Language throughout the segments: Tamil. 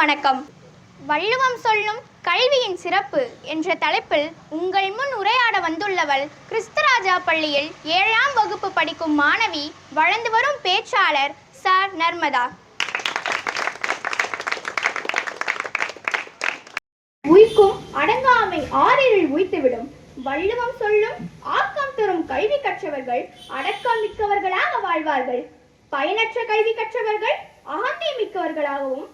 வணக்கம். வள்ளுவம் சொல்லும் கல்வியின் சிறப்பு என்ற தலைப்பில் உங்கள் முன் உரையாட வந்துள்ளவள் கிறிஸ்தராஜா பள்ளியில் ஏழாம் வகுப்பு படிக்கும் மாணவி வளர்ந்து வரும் பேச்சாளர் சார் நர்மதா. உய்க்கும் அடங்காமை ஆறில் உய்த்துவிடும். வள்ளுவம் சொல்லும் ஆக்கம் தரும் கல்வி கற்றவர்கள் அடக்கம் மிக்கவர்களாக வாழ்வார்கள். பயனற்ற கல்வி கற்றவர்கள் அகந்தை மிக்கவர்களாகவும்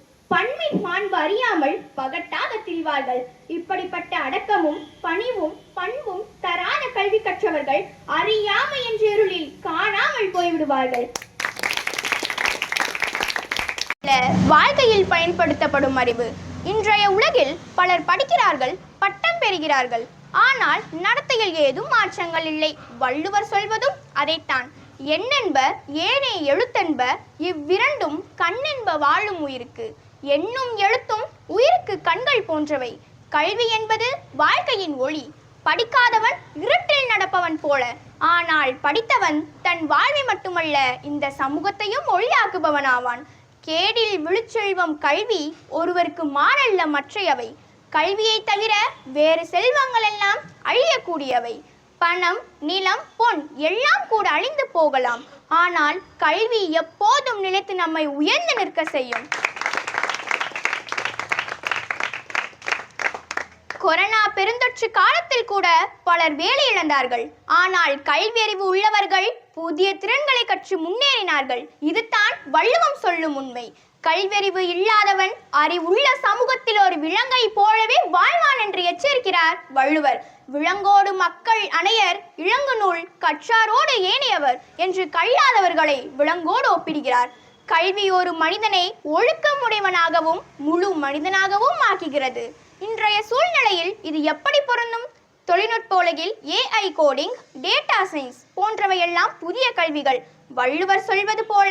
மாண்பு பகட்டாக திரிவார்கள் இப்படிப்பட்ட அடக்கமும் பணிவும் பண்பும் தராத கல்வி கற்றவர்கள் அறியாமை என்ற இருளில் காணாமல் போய்விடுவார்கள். வாழ்க்கையில் பயன்படுத்தப்படும் அறிவு. இன்றைய உலகில் பலர் படிக்கிறார்கள் பட்டம் பெறுகிறார்கள். ஆனால் நடத்தையில் ஏதும் மாற்றங்கள் இல்லை. வள்ளுவர் சொல்வதும் அதைத்தான். எண்ணென்ப ஏனே எழுத்தென்ப இவ்விரண்டும் கண்ணென்ப வாழும் உயிருக்கு. எண்ணும் எழுத்தும் உயிருக்கு கண்கள் போன்றவை. கல்வி என்பது வாழ்க்கையின் ஒளி. படிக்காதவன் இருட்டில் நடப்பவன் போல. ஆனால் படித்தவன் தன் வாழ்வை மட்டுமல்ல இந்த சமூகத்தையும் ஒளியாக்குபவனாவான். கேடில் விழுச்செல்வம் கல்வி ஒருவருக்கு மாறல்ல மற்றையவை. கல்வியை தவிர வேறு செல்வங்கள் எல்லாம் அழியக்கூடியவை. பணம் நிலம் பொன் எல்லாம் கூட அழிந்து போகலாம். ஆனால் கல்வி எப்போதும் நிலைத்து நம்மை உயர்ந்து நிற்க செய்யும். கொரோனா பெருந்தொற்று காலத்தில் கூட பலர் வேலை இழந்தார்கள். ஆனால் கல்வி அறிவு உள்ளவர்கள் புதிய திறன்களை கற்று முன்னேறினார்கள். இதுதான் வள்ளுவம் சொல்லும் உண்மை. கல்வியறிவு இல்லாதவன் அறிவுள்ள சமூகத்தில் ஒரு விலங்கை போலவே வாழ்வான் என்று எச்சரிக்கிறார் வள்ளுவர். விலங்கோடு மக்கள் அணையர் இளங்கு நூல் கற்றாரோடு ஏனையவர் என்று கல்லாதவர்களை விலங்கோடு ஒப்பிடுகிறார். கல்வி ஒரு மனிதனை ஒழுக்கமுடையவனாகவும் முழு மனிதனாகவும் ஆக்குகிறது. இன்றைய சூழ்நிலையில் இது எப்படி பொருந்தும்? தொழில்நுட்ப உலகில் ஏஐ கோடிங் டேட்டா சயின்ஸ் போன்றவையெல்லாம் புதிய கல்விகள். வள்ளுவர் சொல்வது போல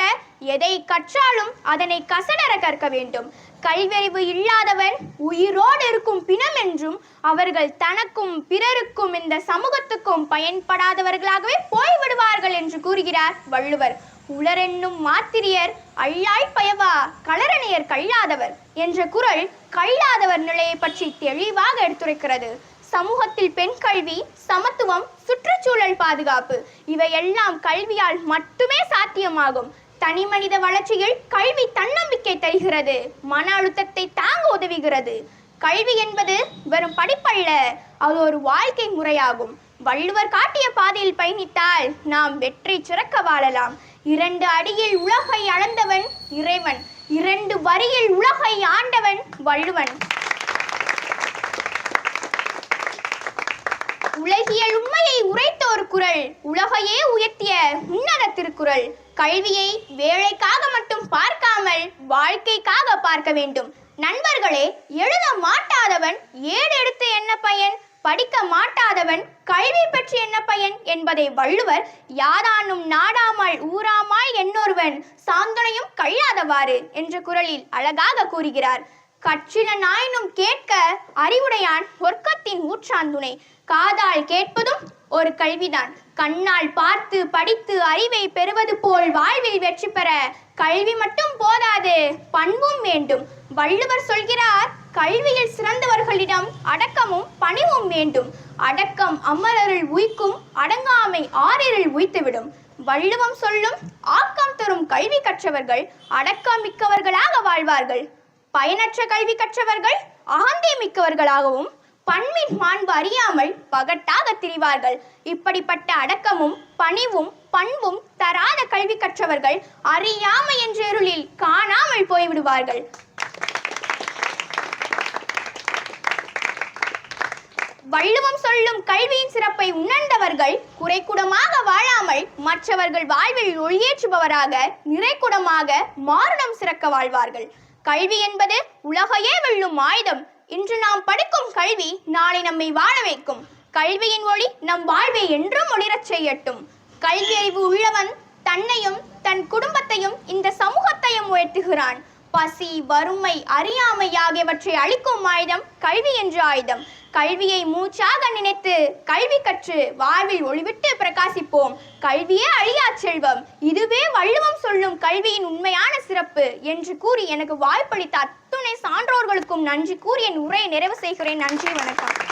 எதை கற்றாலும் அதனை கசடர கற்க வேண்டும். கல்வியறிவு இல்லாதவன் உயிரோடு இருக்கும் பிணம் என்றும் அவர்கள் தனக்கும் பிறருக்கும் இந்த சமூகத்துக்கும் பயன்படாதவர்களாகவே போய்விடுவார்கள் என்று கூறுகிறார் வள்ளுவர். உளரென்னும் மாத்திரியர் அள்ளாய் பயவா களரணியர் கல்லாதவர் என்ற குரல் கல்லாதவர் நிலையை பற்றி தெளிவாக எடுத்துரைக்கிறது. சமூகத்தில் பெண் கல்வி சமத்துவம் சுற்றுச்சூழல் பாதுகாப்பு இவையெல்லாம் கல்வியால் மட்டுமே சாத்தியமாகும். தனி மனித வளர்ச்சியில் கல்வி தன்னம்பிக்கை தருகிறது. மன அழுத்தத்தை தாங்க உதவுகிறது. கல்வி என்பது வெறும் படிப்பல்ல அது ஒரு வாழ்க்கை முறையாகும். வள்ளுவர் காட்டிய பாதையில் பயணித்தால் நாம் வெற்றி சிறக்க வாழலாம். இரண்டு அடியில் உலகை அளந்தவன் இறைவன் இரண்டு வரியில் உலகை ஆண்டவன் வள்ளுவன். உலகியல் உண்மையை உரைத்த ஒரு குரல் உலகையே உயர்த்திய உன்னத திருக்குறள் கல்வியை வேலைக்காக மட்டும் பார்க்காமல் வாழ்க்கைக்காக பார்க்க வேண்டும். நண்பர்களே எழுத மாட்டாதவன் ஏடு எடுத்து என்ன பயன்? படிக்க மாட்டாதவன் கல்வி பற்றி என்ன பயன் என்பதை வள்ளுவர் யாதானும் நாடாமல் ஊராமாய் என்னொருவன் சாந்தனையும் கல்லாதவாறு என்ற குரலில் அழகாக கூறுகிறார். கற்றின நாயினும் கேட்க அறிவுடையான் ஒர்க்கத்தின் ஊற்றாந்துணை. காதால் கேட்பதும் ஒரு கல்விதான். கண்ணால் பார்த்து படித்து அறிவை பெறுவது போல் வாழ்வில் வெற்றி பெற கல்வி மட்டும் போதாது பண்பும் வேண்டும். வள்ளுவர் சொல்கிறார் கல்வியில் சிறந்தவர்களிடம் அடக்கமும் பணிவும் வேண்டும். அடக்கம் அமரருள் உய்க்கும் அடங்காமை ஆறிருள் உய்த்துவிடும். வள்ளுவம் சொல்லும் ஆக்கம் தரும் கல்வி கற்றவர்கள் அடக்கம் மிக்கவர்களாக வாழ்வார்கள். பயனற்ற கல்வி கற்றவர்கள் அகந்தை மிக்கவர்களாகவும் பண்பின் மாண்பு அறியாமல் பகட்டாக திரிவார்கள். இப்படிப்பட்ட அடக்கமும் பணிவும் பண்பும் தராத கல்வி கற்றவர்கள் அறியாமை என்ற இருளில் காணாமல் போய்விடுவார்கள். வள்ளுவம் சொல்லும் கல்வியின் சிறப்பை உணர்ந்தவர்கள் குறைக்குடமாக வாழாமல் மற்றவர்கள் வாழ்வில் ஒளியேற்றுபவராக நிறைக்குடமாக மாறுடம் சிறக்க வாழ்வார்கள். கல்வி என்பது உலகையே வெல்லும் ஆயுதம். இன்று நாம் படிக்கும் கல்வி நாளை நம்மை வாழ வைக்கும். கல்வியின் ஒளி நம் வாழ்வை என்றும் ஒளிரச் செய்யட்டும். கல்வி அறிவு உள்ளவன் தன்னையும் தன் குடும்பத்தையும் இந்த சமூகத்தையும் உயர்த்துகிறான். பசி வறுமை அறியாமை ஆகியவற்றை அளிக்கும் ஆயுதம் கல்வி என்ற ஆயுதம். கல்வியை மூச்சாக நினைத்து கல்வி கற்று வாழ்வில் ஒளிவிட்டு பிரகாசிப்போம். கல்வியே அழியா செல்வம். இதுவே வள்ளுவம் சொல்லும் கல்வியின் உண்மையான சிறப்பு என்று கூறி எனக்கு வாய்ப்பளித்த அத்துணை சான்றோர்களுக்கும் நன்றி கூறி என் உரையை நிறைவு செய்கிறேன். நன்றி வணக்கம்.